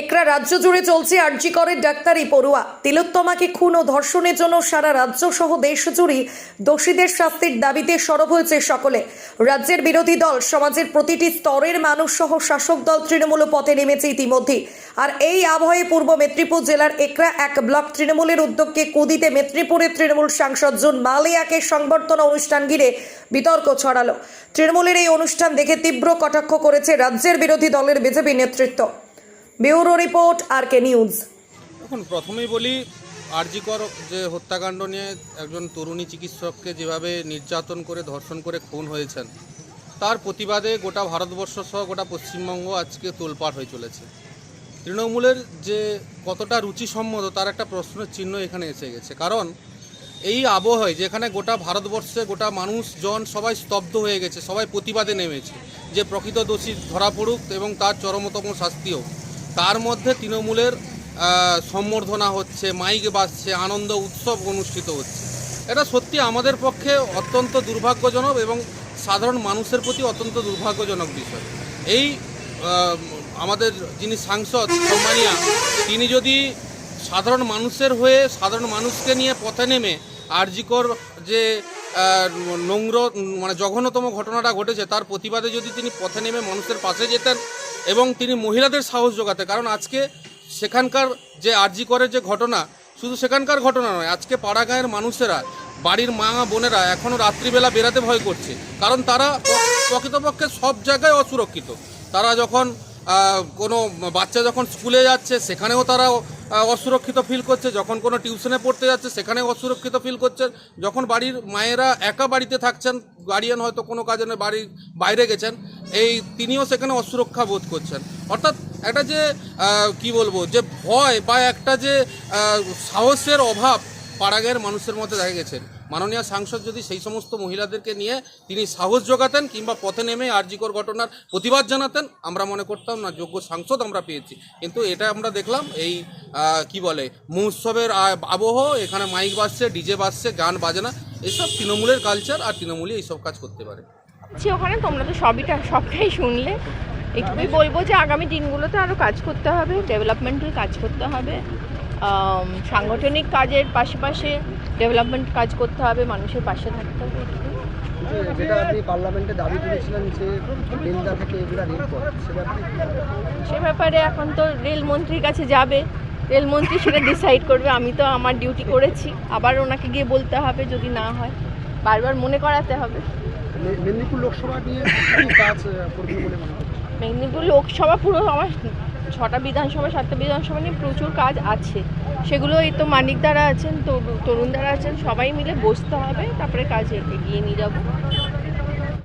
একরা রাজ্য জুড়ে চলছে আরজি করের ডাক্তারি পড়ুয়া। তিলোত্তমাকে খুন ও ধর্ষণের জন্য সারা রাজ্য সহ দেশ জুড়ে দোষীদের শাস্তির দাবিতে সরব হয়েছে সকলে। রাজ্যের বিরোধী দল, সমাজের প্রতিটি স্তরের মানুষ সহ শাসক দল তৃণমূল পথে নেমেছে ইতিমধ্যে আর এই আবহে পূর্ব মেদিনীপুর জেলার একরা এক ব্লক তৃণমূলের উদ্যোগকে কুদিতে মেদিনীপুরের তৃণমূল সাংসদ জুন মালিয়াকে সংবর্ধনা অনুষ্ঠান ঘিরে বিতর্ক ছড়ালো। তৃণমূলের এই অনুষ্ঠান দেখে তীব্র কটাক্ষ করেছে রাজ্যের বিরোধী দলের বিজেপি নেতৃত্ব। Bureau report R K news. এখন প্রথমেই বলি, আরজিকর যে হত্যাকাণ্ড নিয়ে একজন তরুণী চিকিৎসককে যেভাবে নির্যাতন করে, ধর্ষণ করে খুন হয়েছেন, তার প্রতিবাদে গোটা ভারতবর্ষ সহ গোটা পশ্চিমবঙ্গ আজকে তোলপাড় হয়ে চলেছে। তৃণমূলের যে কতটা রুচিসম্মত, তার একটা প্রশ্নের চিহ্ন এখানে এসে গেছে। কারণ, এই আবহাওয়ায় যেখানে গোটা ভারতবর্ষে গোটা মানুষজন সবাই স্তব্ধ হয়ে গেছে, সবাই প্রতিবাদে নেমেছে, যে প্রকৃত দোষী ধরা পড়ুক এবং তার চরমতম শাস্তি হোক। তার মধ্যে তৃণমূলের সম্বর্ধনা হচ্ছে, মাইক বাজছে, আনন্দ উৎসব অনুষ্ঠিত হচ্ছে। এটা সত্যি আমাদের পক্ষে অত্যন্ত দুর্ভাগ্যজনক এবং সাধারণ মানুষের প্রতি অত্যন্ত দুর্ভাগ্যজনক বিষয়। এই আমাদের যিনি সাংসদ সম্মানিয়া তিনি যদি সাধারণ মানুষের হয়ে, সাধারণ মানুষকে নিয়ে পথে নেমে আরজিকর যে নোংর মানে জঘন্যতম ঘটনাটা ঘটেছে, তার প্রতিবাদে যদি তিনি পথে নেমে মানুষের পাশে যেতেন এবং তিনি মহিলাদের সাহস যোগাতে কারণ আজকে সেখানকার যে আর্জি আরজিকরের যে ঘটনা, শুধু সেখানকার ঘটনা নয়, আজকে পাড়া গাঁয়ের মানুষেরা, বাড়ির মা বোনেরা এখনও রাত্রিবেলা বেরাতে ভয় করছে। কারণ তারা প্রকৃতপক্ষে সব জায়গায় অসুরক্ষিত। তারা যখন কোনো বাচ্চা যখন স্কুলে যাচ্ছে, সেখানেও তারা অসুরক্ষিত ফিল করছে। যখন কোনো টিউশনে পড়তে যাচ্ছে, সেখানে অসুরক্ষিত ফিল করছে। যখন বাড়ির মায়েরা একা বাড়িতে থাকছেন গার্ডিয়ান হয়তো কোনো কাজে বাড়ির বাইরে গেছেন, এই তিনিও সেখানে অসুরক্ষা বোধ করছেন। অর্থাৎ একটা যে কি বলব, যে ভয় বা একটা যে সাহসের অভাব পাড়াগাঁয়ের মানুষের মধ্যে দেখা গেছে। মাননীয় সাংসদ যদি সেই সমস্ত মহিলাদেরকে নিয়ে তিনি সাহস যোগাতেন কিংবা পথে নেমে আরজিকর ঘটনার প্রতিবাদ জানাতেন, আমরা মনে করতাম না, যোগ্য সাংসদ আমরা পেয়েছি। কিন্তু এটা আমরা দেখলাম এই কি বলে, মহোৎসবের আবহ, এখানে মাইক বাজছে, ডিজে বাজছে, গান বাজনা এসব তৃণমূলের কালচার আর তৃণমূলই এইসব কাজ করতে পারে। আছি ওখানে তোমরা তো সবইটা সবটাই শুনলে। একটুই বলব যে আগামী দিনগুলোতে আরও কাজ করতে হবে ডেভেলপমেন্টাল কাজ করতে হবে। সাংগঠনিক কাজের পাশাপাশি ডেভেলপমেন্ট কাজ করতে হবে মানুষের পাশে থাকতে হবে। যেটা আপনি পার্লামেন্টে দাবি তুলেছিলেন যে বেলদা থেকে এগুলা রেল সে ব্যাপারে এখন তো রেলমন্ত্রীর কাছে যাবে। রেলমন্ত্রী সেটা ডিসাইড করবে আমি তো আমার ডিউটি করেছি। আবার ওনাকে গিয়ে বলতে হবে যদি না হয়। বারবার মনে করাতে হবে। মেদিনীপুর লোকসভা নিয়ে কাজ আহ, বলে মনে মেদিনীপুর লোকসভা পুরো আমার ছটা বিধানসভা, সাতটা বিধানসভা নিয়ে প্রচুর কাজ আছে। সেগুলো এই তো মানিক দ্বারা আছেন, তরু- তরুণ দ্বারা আছেন, সবাই মিলে বসতে হবে, তারপরে কাজ এগিয়ে নিয়ে যাব।